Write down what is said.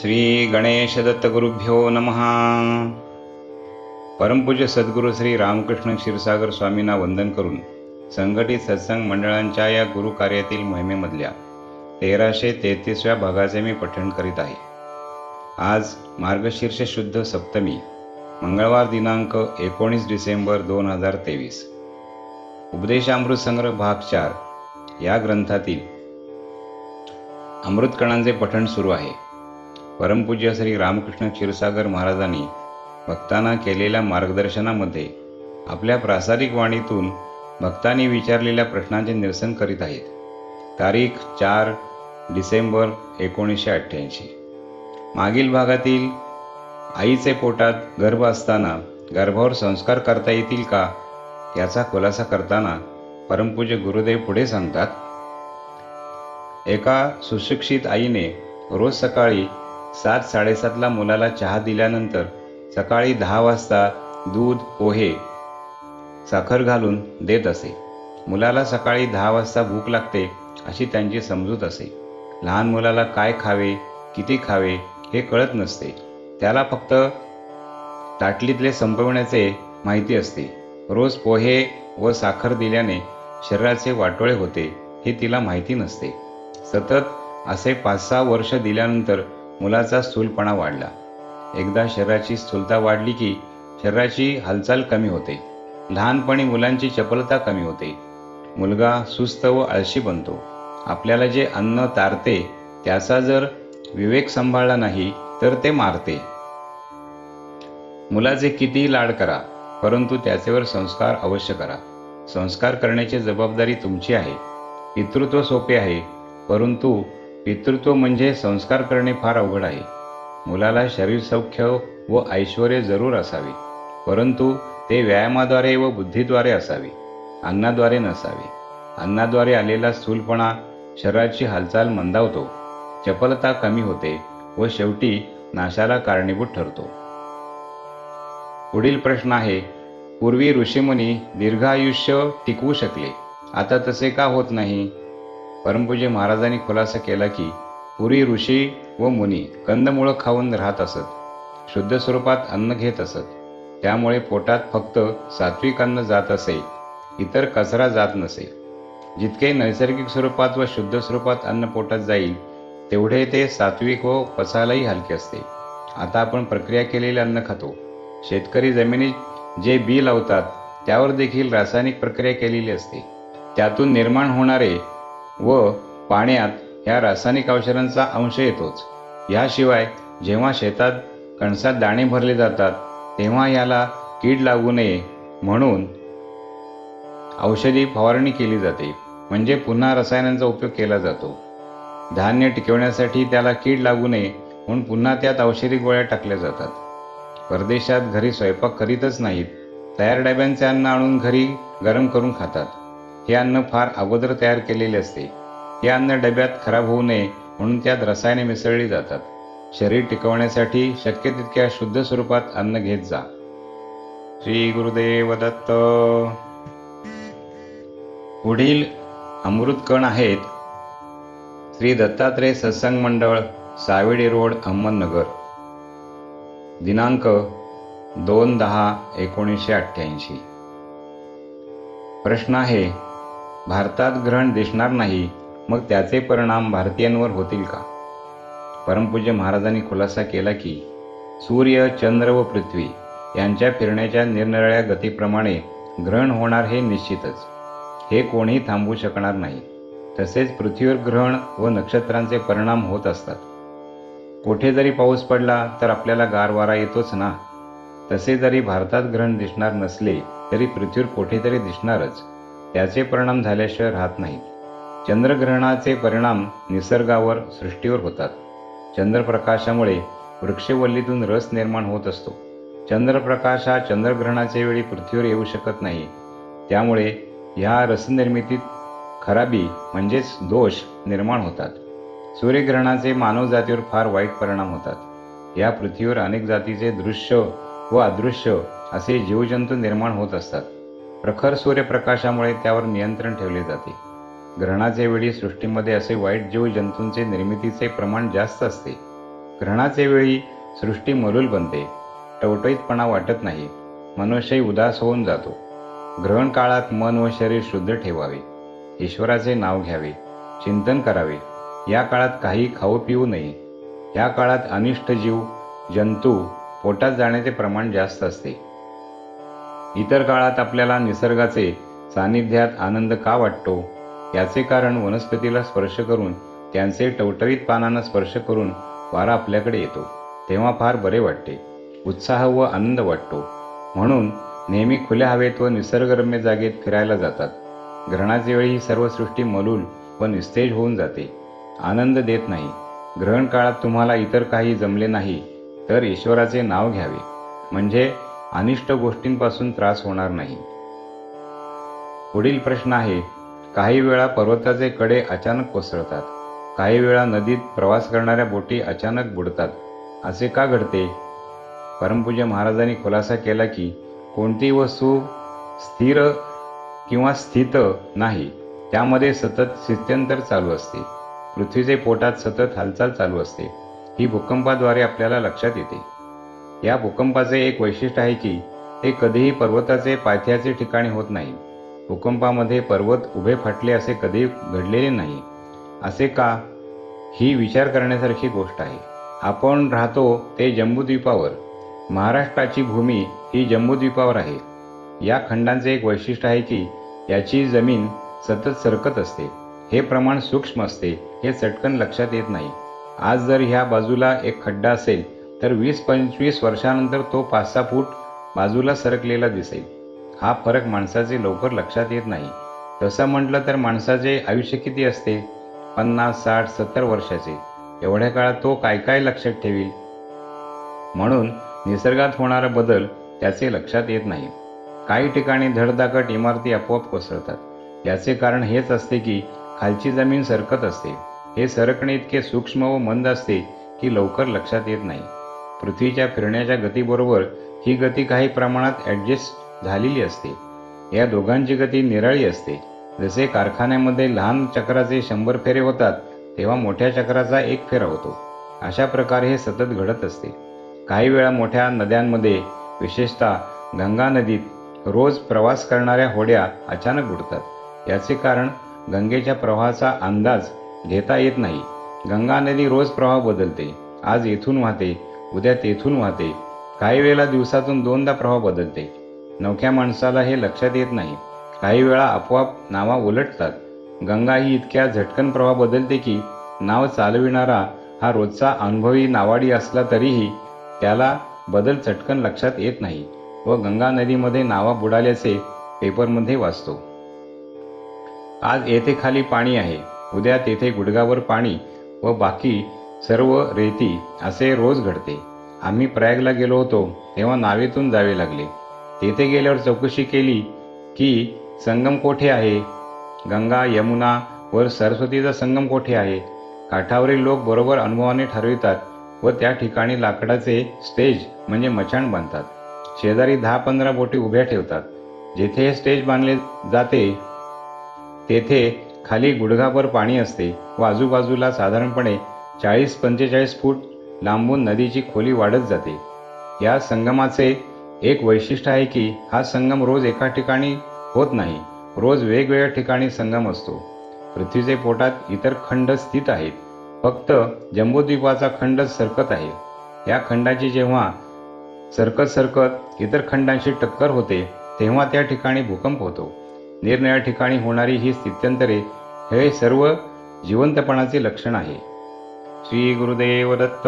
श्री गणेश दत्तगुरुभ्यो नमः परमपूज्य सद्गुरू श्री रामकृष्ण क्षीरसागर स्वामींना वंदन करून संघटित सत्संग मंडळांच्या या गुरुकार्यातील मोहिमेमधल्या तेराशे तेहतीसव्या भागाचे मी पठण करीत आहे. आज मार्गशीर्ष शुद्ध सप्तमी मंगळवार दिनांक एकोणीस डिसेंबर दोन हजार तेवीस. उपदेशामृत संग्रह भाग चार या ग्रंथातील अमृतकणांचे पठण सुरू आहे. परमपूज्य श्री रामकृष्ण क्षीरसागर महाराजांनी भक्तांना केलेल्या मार्गदर्शनामध्ये आपल्या प्रासादिक वाणीतून भक्तांनी विचारलेल्या प्रश्नांचे निरसन करीत आहेत. तारीख चार डिसेंबर एकोणीसशे अठ्ठ्याऐंशी. मागील भागातील आईचे पोटात गर्भ असताना गर्भावर संस्कार करता येतील का याचा खुलासा करताना परमपूज्य गुरुदेव पुढे सांगतात. एका सुशिक्षित आईने रोज सकाळी सात साडेसातला मुलाला चहा दिल्यानंतर सकाळी दहा वाजता दूध पोहे साखर घालून देत असे. मुलाला सकाळी दहा वाजता भूक लागते अशी त्यांची समजूत असे. लहान मुलाला काय खावे किती खावे हे कळत नसते. त्याला फक्त ताटलीतले संपवण्याचे माहिती असते. रोज पोहे व साखर दिल्याने शरीराचे वाटोळे होते हे तिला माहिती नसते. सतत असे पाच सहा वर्ष दिल्यानंतर मुलाचा स्थूलपणा वाढला. एकदा शरीराची स्थूलता वाढली की शरीराची हालचाल कमी होते. लहानपणी मुलांची चपलता कमी होते. मुलगा सुस्त व आळशी बनतो. आपल्याला जे अन्न तारते त्याचा जर विवेक सांभाळला नाही तर ते मारते. मुलाचे कितीही लाड करा परंतु त्याचेवर संस्कार अवश्य करा. संस्कार करण्याची जबाबदारी तुमची आहे. पितृत्व सोपे आहे परंतु पितृत्व म्हणजे संस्कार करणे फार अवघड आहे. मुलाला शरीर सौख्य व ऐश्वर जरूर असावे परंतु ते व्यायामाद्वारे व बुद्धीद्वारे असावे अन्नाद्वारे नसावे. अन्नाद्वारे आलेला स्थूलपणा शरीराची हालचाल मंदावतो चपलता कमी होते व शेवटी नाशाला कारणीभूत ठरतो. पुढील प्रश्न आहे पूर्वी ऋषीमुनी दीर्घायुष्य टिकवू शकले आता तसे का होत नाही? परमपूजे महाराजांनी खुलासा केला की पुरी ऋषी व मुनी कंदमुळं खाऊन राहत असत शुद्ध स्वरूपात अन्न घेत असत. त्यामुळे पोटात फक्त सात्विक अन्न जात असे इतर कचरा जात नसे. जितके नैसर्गिक स्वरूपात व शुद्ध स्वरूपात अन्न पोटात जाईल तेवढे ते सात्विक व पचायलाही हलके असते. आता आपण प्रक्रिया केलेले अन्न खातो. शेतकरी जमिनीत जे बी लावतात त्यावर देखील रासायनिक प्रक्रिया केलेली असते. त्यातून निर्माण होणारे व पाण्यात ह्या रासायनिक औषधांचा अंश येतोच. याशिवाय जेव्हा शेतात कणसात दाणे भरले जातात तेव्हा याला कीड लागू नये म्हणून औषधी फवारणी केली जाते म्हणजे पुन्हा रसायनांचा उपयोग केला जातो. धान्य टिकवण्यासाठी त्याला कीड लागू नये म्हणून पुन्हा त्यात औषधी गोळ्या टाकल्या जातात. परदेशात घरी स्वयंपाक करीतच नाहीत तयार डब्यांचे अन्न आणून घरी गरम करून खातात. हे अन्न फार अगोदर तयार केलेले असते. हे अन्न डब्यात खराब होऊ नये म्हणून त्यात रसायने मिसळली जातात. शरीर टिकवण्यासाठी शक्य तितक्या शुद्ध स्वरूपात अन्न घेत जा. श्री गुरुदेव दत्त. पुढील अमृतकण आहेत श्री दत्तात्रय सत्संग मंडळ सावेडी रोड अहमदनगर. दिनांक दोन दहा एकोणीसशे अठ्ठ्याऐंशी. प्रश्न आहे भारतात ग्रहण दिसणार नाही मग त्याचे परिणाम भारतीयांवर होतील का? परमपूज्य महाराजांनी खुलासा केला की सूर्य चंद्र व पृथ्वी यांच्या फिरण्याच्या निरनिराळ्या गतीप्रमाणे ग्रहण होणार हे निश्चितच. हे कोणीही थांबवू शकणार नाही. तसेच पृथ्वीवर ग्रहण व नक्षत्रांचे परिणाम होत असतात. कोठे जरी पाऊस पडला तर आपल्याला गार वारा येतोच ना. तसे जरी भारतात ग्रहण दिसणार नसले तरी पृथ्वीवर कोठेतरी दिसणारच. त्याचे परिणाम झाल्याशिवाय राहत नाहीत. चंद्रग्रहणाचे परिणाम निसर्गावर सृष्टीवर होतात. चंद्रप्रकाशामुळे वृक्षवल्लीतून रस निर्माण होत असतो. चंद्रप्रकाश हा चंद्रग्रहणाच्या वेळी पृथ्वीवर येऊ शकत नाही. त्यामुळे ह्या रसनिर्मितीत खराबी म्हणजेच दोष निर्माण होतात. सूर्यग्रहणाचे मानव जातीवर फार वाईट परिणाम होतात. या पृथ्वीवर अनेक जातीचे दृश्य व अदृश्य असे जीवजंतू निर्माण होत असतात. प्रखर सूर्यप्रकाशामुळे त्यावर नियंत्रण ठेवले जाते. ग्रहणाचे वेळी सृष्टीमध्ये असे वाईट जीवजंतूंचे निर्मितीचे प्रमाण जास्त असते. ग्रहणाचे वेळी सृष्टी मलूल बनते. टवटईतपणा वाटत नाही. मनुष्यही उदास होऊन जातो. ग्रहण काळात मन व शरीर शुद्ध ठेवावे. ईश्वराचे नाव घ्यावे. चिंतन करावे. या काळात काही खाऊ पिऊ नये. या काळात अनिष्ट जीव जंतू पोटात जाण्याचे प्रमाण जास्त असते. इतर काळात आपल्याला निसर्गाचे सानिध्यात आनंद का वाटतो? याचे कारण वनस्पतीला स्पर्श करून त्यांचे टवटवीत पानांना स्पर्श करून वारा आपल्याकडे येतो तेव्हा फार बरे वाटते उत्साह व आनंद वाटतो. म्हणून नेहमी खुल्या हवेत व निसर्गरम्य जागेत फिरायला जातात. ग्रहणाचे वेळी ही सर्व सृष्टी मलूल व निस्तेज होऊन जाते. आनंद देत नाही. ग्रहण काळात तुम्हाला इतर काही जमले नाही तर ईश्वराचे नाव घ्यावे. म्हणजे अनिष्ट गोष्टींपासून त्रास होणार नाही. पुढील प्रश्न आहे काही वेळा पर्वताचे कडे अचानक कोसळतात. काही वेळा नदीत प्रवास करणाऱ्या बोटी अचानक बुडतात. असे का घडते? परमपूज्य महाराजांनी खुलासा केला की कोणती वस्तू स्थिर किंवा स्थित नाही त्यामध्ये सतत स्थित्यंतर चालू असते. पृथ्वीचे पोटात सतत हालचाल चालू असते. ही भूकंपाद्वारे आपल्याला लक्षात येते. या भूकंपाचे एक वैशिष्ट्य आहे की ते कधीही पर्वताचे पायथ्याचे ठिकाणी होत नाही. भूकंपामध्ये पर्वत उभे फाटले असे कधी घडलेले नाही. असे का? ही विचार करण्यासारखी गोष्ट आहे. आपण राहतो ते जम्बूद्वीपावर. महाराष्ट्राची भूमी ही जम्बूद्वीपावर आहे. या खंडांचे एक वैशिष्ट्य आहे की याची जमीन सतत सरकत असते. हे प्रमाण सूक्ष्म असते हे चटकन लक्षात येत नाही. आज जर ह्या बाजूला एक खड्डा असेल तर वीस पंचवीस वर्षानंतर तो पाच सहा फूट बाजूला सरकलेला दिसेल. हा फरक माणसाचे लवकर लक्षात येत नाही. तसं म्हटलं तर माणसाचे आयुष्य किती असते? पन्नास साठ सत्तर वर्षाचे. एवढ्या काळात तो काय काय लक्षात ठेवील? म्हणून निसर्गात होणारा बदल त्याचे लक्षात येत नाही. काही ठिकाणी धडधाकट इमारती आपोआप कोसळतात. याचे कारण हेच असते की खालची जमीन सरकत असते. हे सरकणे इतके सूक्ष्म व मंद असते की लवकर लक्षात येत नाही. पृथ्वीच्या फिरण्याच्या गतीबरोबर ही गती काही प्रमाणात ॲडजस्ट झालेली असते. या दोघांची गती निराळी असते. जसे कारखान्यामध्ये लहान चक्राचे शंभर फेरे होतात तेव्हा मोठ्या चक्राचा एक फेरा होतो. अशा प्रकारे हे सतत घडत असते. काही वेळा मोठ्या नद्यांमध्ये विशेषतः गंगा नदीत रोज प्रवास करणाऱ्या होड्या अचानक उडतात याचे कारण गंगेच्या प्रवाहाचा अंदाज घेता येत नाही. गंगा नदी रोज प्रवाह बदलते. आज येथून वाहते उद्या तेथून वाहते. काही वेळेला दिवसातून दोनदा प्रवाह बदलते. नवख्या माणसाला हे लक्षात येत नाही. काही वेळा आपोआप नावा उलटतात. गंगा ही इतक्या झटकन प्रवाह बदलते की नाव चालविणारा हा रोजचा अनुभवी नावाडी असला तरीही त्याला बदल चटकन लक्षात येत नाही व गंगा नदीमध्ये नावा बुडाल्याचे पेपरमध्ये वाचतो. आज येथे खाली पाणी आहे. उद्या तेथे गुडगावर पाणी व बाकी सर्व रेती असे रोज घडते. आम्ही प्रयागला गेलो होतो तेव्हा नावेतून जावे लागले. तेथे गेल्यावर चौकशी केली की संगम कोठे आहे? गंगा यमुना वर सरस्वतीचा संगम कोठे आहे? काठावरील लोक बरोबर अनुभवाने ठरवितात व त्या ठिकाणी लाकडाचे स्टेज म्हणजे मचाण बांधतात. शेजारी दहा पंधरा बोटी उभ्या ठेवतात. जेथे हे स्टेज बांधले जाते तेथे खाली गुडघाभर पाणी असते व आजूबाजूला साधारणपणे चाळीस पंचेचाळीस फूट लांबून नदीची खोली वाढत जाते. या संगमाचे एक वैशिष्ट्य आहे की हा संगम रोज एका ठिकाणी होत नाही. रोज वेगवेगळ्या ठिकाणी संगम असतो. पृथ्वीचे पोटात इतर खंड स्थित आहेत. फक्त जम्बूद्वीपाचा खंडच सरकत आहे. या खंडाची जेव्हा सरकत सरकत इतर खंडांशी टक्कर होते तेव्हा त्या ठिकाणी भूकंप होतो. निरनिळ्या ठिकाणी होणारी ही स्थित्यंतरे हे सर्व जिवंतपणाचे लक्षण आहे. श्री गुरुदेव दत्त